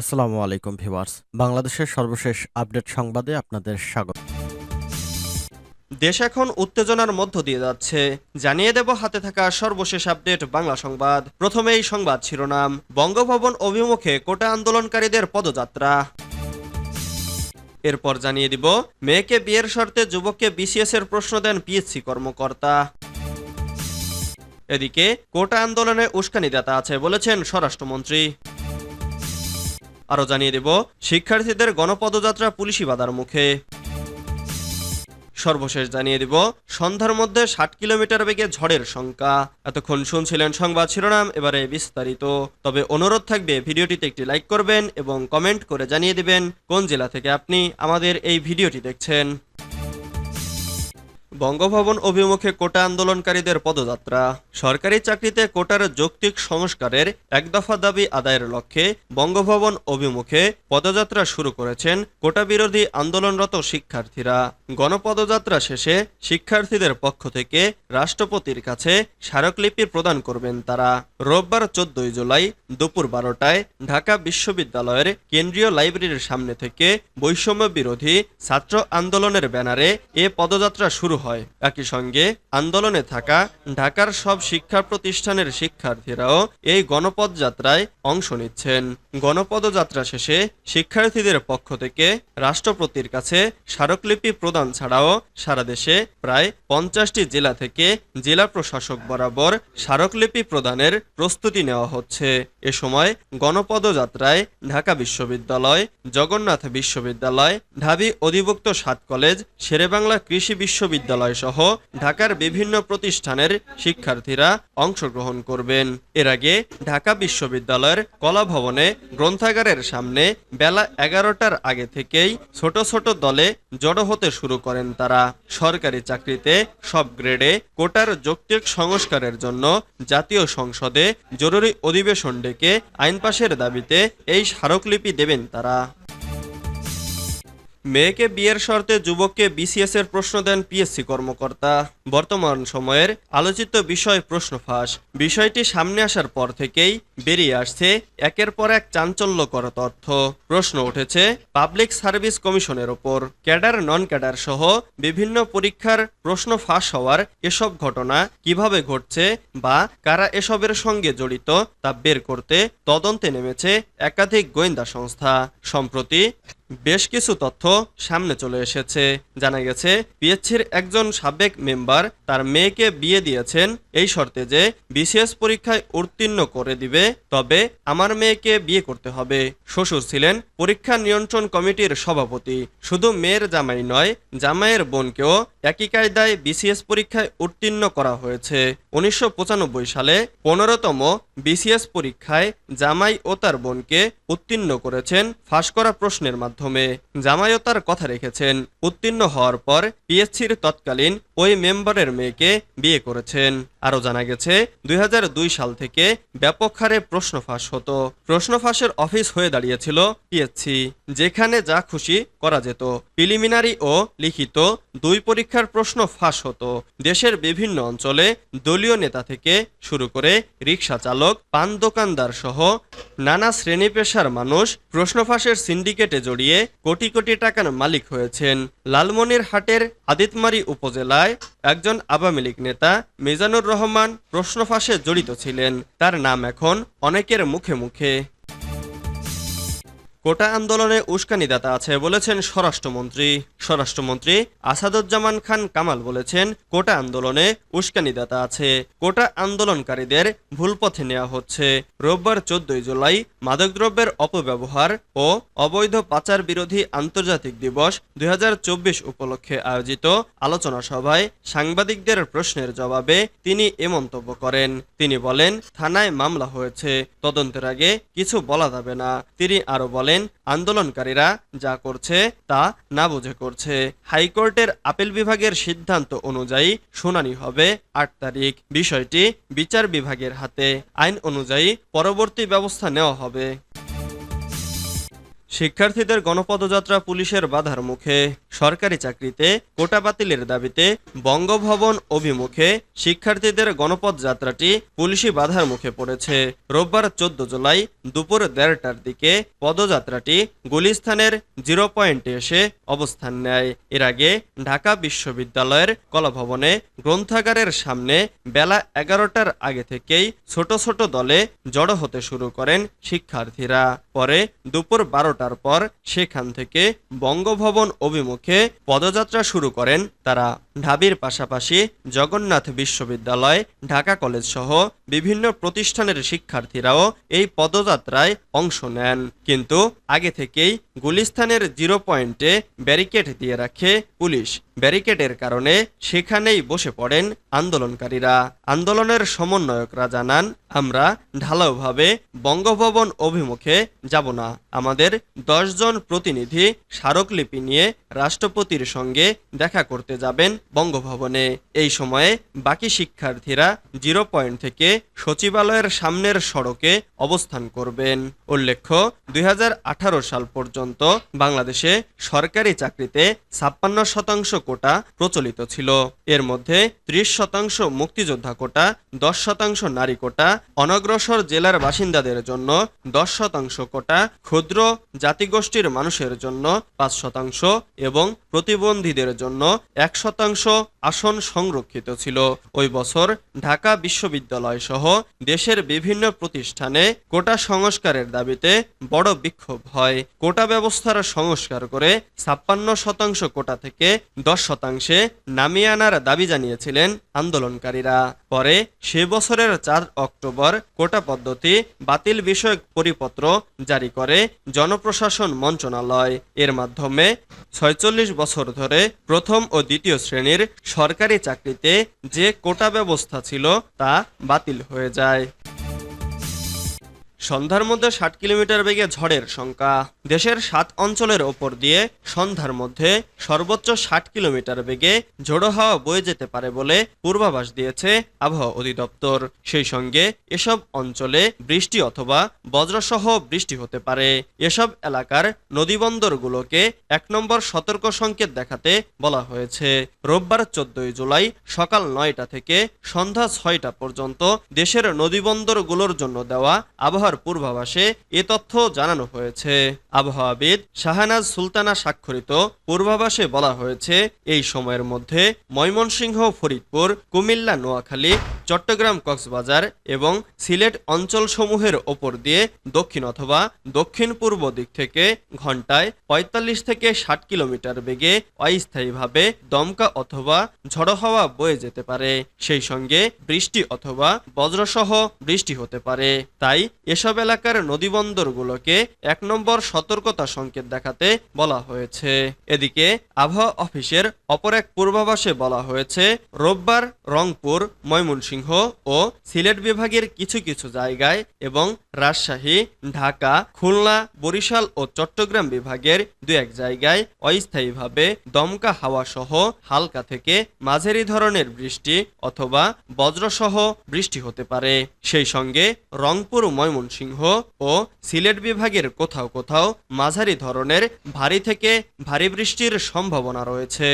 আসসালামু আলাইকুম ভিউয়ার্স। বাংলাদেশের সর্বশেষ আপডেট সংবাদে আপনাদের স্বাগত। দেশ এখন উত্তেজনার মধ্য দিয়ে যাচ্ছে। জানিয়ে দেব হাতে থাকা সর্বশেষ আপডেট বাংলা সংবাদ। প্রথমেই সংবাদ শিরোনাম, বঙ্গভবন অভিমুখে কোটা আন্দোলনকারীদের পদযাত্রা। এরপর জানিয়ে দিব, মেয়েকে বিয়ের শর্তে যুবককে বিসিএস এর প্রশ্ন দেন পিএসসি কর্মকর্তা। এদিকে, কোটা আন্দোলনে উস্কানি দাতা আছে বলেছেন স্বরাষ্ট্রমন্ত্রী। আরও জানিয়ে দেব, শিক্ষার্থীদের গণপদযাত্রা পুলিশি বাধার মুখে। সর্বশেষ জানিয়ে দিব, সন্ধ্যার মধ্যে ষাট কিলোমিটার বেগে ঝড়ের সংখ্যা এতক্ষণ শুনছিলেন সংবাদ শিরোনাম, এবারে বিস্তারিত। তবে অনুরোধ থাকবে, ভিডিওটিতে একটি লাইক করবেন এবং কমেন্ট করে জানিয়ে দিবেন, কোন জেলা থেকে আপনি আমাদের এই ভিডিওটি দেখছেন। বঙ্গভবন অভিমুখে কোটা আন্দোলনকারীদের পদযাত্রা। সরকারি চাকরিতে কোটার যৌক্তিক সংস্কারের এক দফা দাবি আদায়ের লক্ষ্যে বঙ্গভবন অভিমুখে পদযাত্রা শুরু করেছেন কোটা বিরোধী আন্দোলনরত শিক্ষার্থীরা। গণপদযাত্রা শেষে শিক্ষার্থীদের পক্ষ থেকে রাষ্ট্রপতির কাছে স্মারকলিপি প্রদান করবেন তারা। রোববার চোদ্দই জুলাই দুপুর বারোটায় ঢাকা বিশ্ববিদ্যালয়ের কেন্দ্রীয় লাইব্রেরির সামনে থেকে বৈষম্য বিরোধী ছাত্র আন্দোলনের ব্যানারে এ পদযাত্রা শুরু হয়। একই সঙ্গে আন্দোলনে থাকা ঢাকার সব শিক্ষা প্রতিষ্ঠানের শিক্ষার্থীরাও এই গণপদ যাত্রায় অংশ নিচ্ছেন। গণপদযাত্রা শেষে শিক্ষার্থীদের পক্ষ থেকে রাষ্ট্রপতির কাছে স্মারকলিপি প্রদান ছাড়াও সারা দেশে প্রায় পঞ্চাশটি জেলা থেকে জেলা প্রশাসক বরাবর স্মারকলিপি প্রদানের প্রস্তুতি নেওয়া হচ্ছে। এ সময় গণপদযাত্রায় ঢাকা বিশ্ববিদ্যালয়, জগন্নাথ বিশ্ববিদ্যালয়, ঢাবি অধিভুক্ত সাত কলেজ, শেরেবাংলা কৃষি বিশ্ববিদ্যালয় সহ ঢাকার বিভিন্ন প্রতিষ্ঠানের শিক্ষার্থীরা অংশগ্রহণ করবেন। এর আগে ঢাকা বিশ্ববিদ্যালয়ের কলা ভবনে গ্রন্থাগারের সামনে বেলা এগারোটার আগে থেকেই ছোট ছোট দলে জড়ো হতে শুরু করেন তারা। সরকারি চাকরিতে সব গ্রেডে কোটার যৌক্তিক সংস্কারের জন্য জাতীয় সংসদে জরুরি অধিবেশন ডেকে আইন পাশের দাবিতে এই স্মারকলিপি দেবেন তারা। মেয়েকে বিয়ের শর্তে যুবককে বিসিএস এর প্রশ্ন দেন পিএসসি কর্মকর্তা। বর্তমান সময়ের আলোচিত বিষয় প্রশ্ন ফাঁস বিষয়টি সামনে আসার পর থেকেই বেরিয়ে আসছে একের পর এক চাঞ্চল্যকর তথ্য। প্রশ্ন উঠেছে, পাবলিক সার্ভিস কমিশনের ওপর ক্যাডার নন ক্যাডার সহ বিভিন্ন পরীক্ষার প্রশ্ন ফাঁস হওয়ার এসব ঘটনা কীভাবে ঘটছে বা কারা এসবের সঙ্গে জড়িত তা বের করতে তদন্তে নেমেছে একাধিক গোয়েন্দা সংস্থা। সম্প্রতি বেশ কিছু তথ্য সামনে চলে এসেছে। জানা গেছে পিএসসির একজন সাবেক মেম্বার তার মেয়েকে বিয়ে দিয়েছেন এই শর্তে যে বিসিএস পরীক্ষায় উত্তীর্ণ করে দিবে, তবে আমার মেয়েকে বিয়ে করতে হবে। শ্বশুর ছিলেন পরীক্ষা নিয়ন্ত্রণ কমিটির সভাপতি। শুধু মেয়ের জামাই নয়, জামাইয়ের বোনকেও একই কায়দায় বিসিএস পরীক্ষায় উত্তীর্ণ করা হয়েছে। উনিশশো পঁচানব্বই সালে পনেরোতম বিসিএস পরীক্ষায় জামাই ও তার বোনকে উত্তীর্ণ করেছেন ফাঁস করা প্রশ্নের মাধ্যমে। জামাই ও তার কথা রেখেছেন, উত্তীর্ণ হওয়ার পর পিএসসির তৎকালীন ওই মেম্বারের মেয়েকে বিয়ে করেছেন। আরও জানা গেছে, দুই হাজার দুই সাল থেকে ব্যাপক হারে প্রশ্ন ফাঁস হতো। প্রশ্ন ফাঁসের অফিস হয়ে দাঁড়িয়েছিল পিএসসি, যেখানে যা খুশি করা যেত, প্রিলিমিনারি ও লিখিত দুই পরীক্ষার প্রশ্ন ফাঁস হতো। দেশের বিভিন্ন অঞ্চলে দলীয় নেতা থেকে শুরু করে রিক্সা চালক, পান দোকানদার সহ নানা শ্রেণি পেশার মানুষ প্রশ্ন ফাঁসের সিন্ডিকেটে জড়িয়ে কোটি কোটি টাকার মালিক হয়েছেন। লালমনির হাটের আদিতমারি উপজেলায় একজন আওয়ামী লীগ নেতা মিজানুর রহমান প্রশ্ন ফাঁসে জড়িত ছিলেন। তার নাম এখন অনেকের মুখে মুখে। কোটা আন্দোলনে উস্কানিদাতা আছে বলেছেন স্বরাষ্ট্রমন্ত্রী। স্বরাষ্ট্রমন্ত্রী আসাদুজ্জামান খান কামাল বলেছেন, কোটা আন্দোলনে উস্কানিদাতা আছে। কোটা আন্দোলনকারীদের ভুল পথে নেওয়া হচ্ছে। রোববার চোদ্দই জুলাই মাদকদ্রব্যের অপব্যবহার ও অবৈধ পাচার বিরোধী আন্তর্জাতিক দিবস দুই হাজার চব্বিশ উপলক্ষে আয়োজিত আলোচনা সভায় সাংবাদিকদের প্রশ্নের জবাবে তিনি এ মন্তব্য করেন। তিনি বলেন, থানায় মামলা হয়েছে, তদন্তের আগে কিছু বলা যাবে না। তিনি আরও বলেন আন্দোলনকারীরা যা করছে তা না বুঝে করছে। হাইকোর্টের আপিল বিভাগের সিদ্ধান্ত অনুযায়ী শুনানি হবে আট তারিখ। বিষয়টি বিচার বিভাগের হাতে। আইন অনুযায়ী পরবর্তী ব্যবস্থা নেওয়া হবে। শিক্ষার্থীদের গণপদযাত্রা পুলিশের বাধার মুখে, সরকারি চাকরিতে কোটা বাতিলের দাবিতে বঙ্গভবন অভিমুখে শিক্ষার্থীদের গণপদ যাত্রাটি পুলিশি বাধার মুখে পড়েছে। রোববার চোদ্দ জুলাই দুপুর দেড়টার দিকে পদযাত্রাটি গুলিস্থানের জিরো পয়েন্টে এসে অবস্থান নেয়। এর আগে ঢাকা বিশ্ববিদ্যালয়ের কলাভবনে গ্রন্থাগারের সামনে বেলা এগারোটার আগে থেকেই ছোট ছোট দলে জড়ো হতে শুরু করেন শিক্ষার্থীরা। পরে দুপুর বারোটার পর সেখান থেকে বঙ্গভবন অভিমুখে পদযাত্রা শুরু করেন তারা ঢাবির পাশাপাশি জগন্নাথ বিশ্ববিদ্যালয়, ঢাকা কলেজ সহ বিভিন্ন প্রতিষ্ঠানের শিক্ষার্থীরাও এই পদযাত্রায় অংশ নেন। কিন্তু আগে থেকেই গুলিস্তানের জিরো পয়েন্টে ব্যারিকেড দিয়ে রাখে পুলিশ। ব্যারিকেডের কারণে সেখানেই বসে পড়েন আন্দোলনকারীরা। আন্দোলনের সমন্বয়করা জানান, আমরা ঢালাওভাবে বঙ্গভবন অভিমুখে যাব না। আমাদের দশজন প্রতিনিধি স্মারকলিপি নিয়ে রাষ্ট্রপতির সঙ্গে দেখা করতে যাবেন বঙ্গভবনে। এই সময়ে বাকি শিক্ষার্থীরা জিরো পয়েন্ট থেকে সচিবালয়ের সামনের সড়কে অবস্থান করবেন। উল্লেখ্য, দুই সাল পর্যন্ত বাংলাদেশে সরকারি চাকরিতে ছাপ্পান্ন শতাংশ কোটা প্রচলিত ছিল। এর মধ্যে ত্রিশ শতাংশ মুক্তিযোদ্ধা কোটা, দশ শতাংশ নারী কোটা, অনগ্রসর জেলার বাসিন্দাদের জন্য দশ শতাংশ কোটা, ক্ষুদ্র জাতিগোষ্ঠীর মানুষের জন্য পাঁচ শতাংশ এবং প্রতিবন্ধীদের জন্য এক শতাংশ আসন সংরক্ষিত ছিল। ওই বছর ঢাকা বিশ্ববিদ্যালয় সহ দেশের বিভিন্ন প্রতিষ্ঠানে কোটা সংস্কারের দাবিতে বড় বিক্ষোভ হয়। কোটা ব্যবস্থার সংস্কার করে ছাপ্পান্ন শতাংশ কোটা থেকে দশ শতাংশে নামিয়ে আনার দাবি জানিয়েছিলেন আন্দোলনকারীরা। পরে সে বছরের চার অক্টোবর কোটা পদ্ধতি বাতিল বিষয়ক পরিপত্র জারি করে জনপ্রশাসন মন্ত্রণালয়। এর মাধ্যমে ছয়চল্লিশ বছর ধরে প্রথম ও দ্বিতীয় শ্রেণির সরকারি চাকরিতে যে কোটা ব্যবস্থা ছিল তা বাতিল হয়ে যায়। সন্ধ্যার মধ্যে ষাট কিলোমিটার বেগে ঝড়ের সংখ্যা। দেশের সাত অঞ্চলের ওপর দিয়ে সন্ধ্যার মধ্যে সর্বোচ্চ ষাট কিলোমিটার বেগে ঝোড়ো হাওয়া বয়ে যেতে পারে বলে পূর্বাভাস দিয়েছে আবহাওয়া অধিদপ্তর। সেই সঙ্গে এসব অঞ্চলে বৃষ্টি অথবা বজ্রসহ বৃষ্টি হতে পারে। এসব এলাকার নদীবন্দরগুলোকে এক নম্বর সতর্ক সংকেত দেখাতে বলা হয়েছে। রোববার চোদ্দই জুলাই সকাল নয়টা থেকে সন্ধ্যা ছয়টা পর্যন্ত দেশের নদীবন্দরগুলোর জন্য দেওয়া আবহাওয়ার পূর্বাভাসে এ তথ্য জানানো হয়েছে। আবহাওয়াবিদ শাহানাজ সুলতানা স্বাক্ষরিত পূর্বাভাসে বলা হয়েছে, এই সময়ের মধ্যে ময়মনসিংহ, ফরিদপুর, কুমিল্লা, নোয়াখালী, চট্টগ্রাম, কক্সবাজার এবং সিলেট অঞ্চলসমূহের ওপর দিয়ে দক্ষিণ অথবা দক্ষিণ পূর্ব দিক থেকে ঘন্টায় ৪৫ থেকে ষাট কিলোমিটার বেগে অস্থায়ীভাবে দমকা অথবা ঝড়ো হাওয়া বয়ে যেতে পারে। সেই সঙ্গে বৃষ্টি অথবা বজ্রসহ বৃষ্টি হতে পারে। তাই এসব এলাকার নদীবন্দরগুলোকে এক নম্বর সতর্কতা সংকেত দেখাতে বলা হয়েছে। এদিকে আবহাওয়া অফিসের অপর এক পূর্বাভাসে বলা হয়েছে, রোববার রংপুর, ময়মনসিংহ ও সিলেট বিভাগের কিছু কিছু জায়গায় এবং রাজশাহী, ঢাকা, খুলনা, বরিশাল ও চট্টগ্রাম বিভাগের দু এক জায়গায় অস্থায়ীভাবে দমকা হাওয়া সহ হালকা থেকে মাঝারি ধরনের বৃষ্টি অথবা বজ্রসহ বৃষ্টি হতে পারে। সেই সঙ্গে রংপুর ময়মনসিংহ ও সিলেট বিভাগের কোথাও কোথাও মাঝারি ধরনের ভারী থেকে ভারী বৃষ্টির সম্ভাবনা রয়েছে।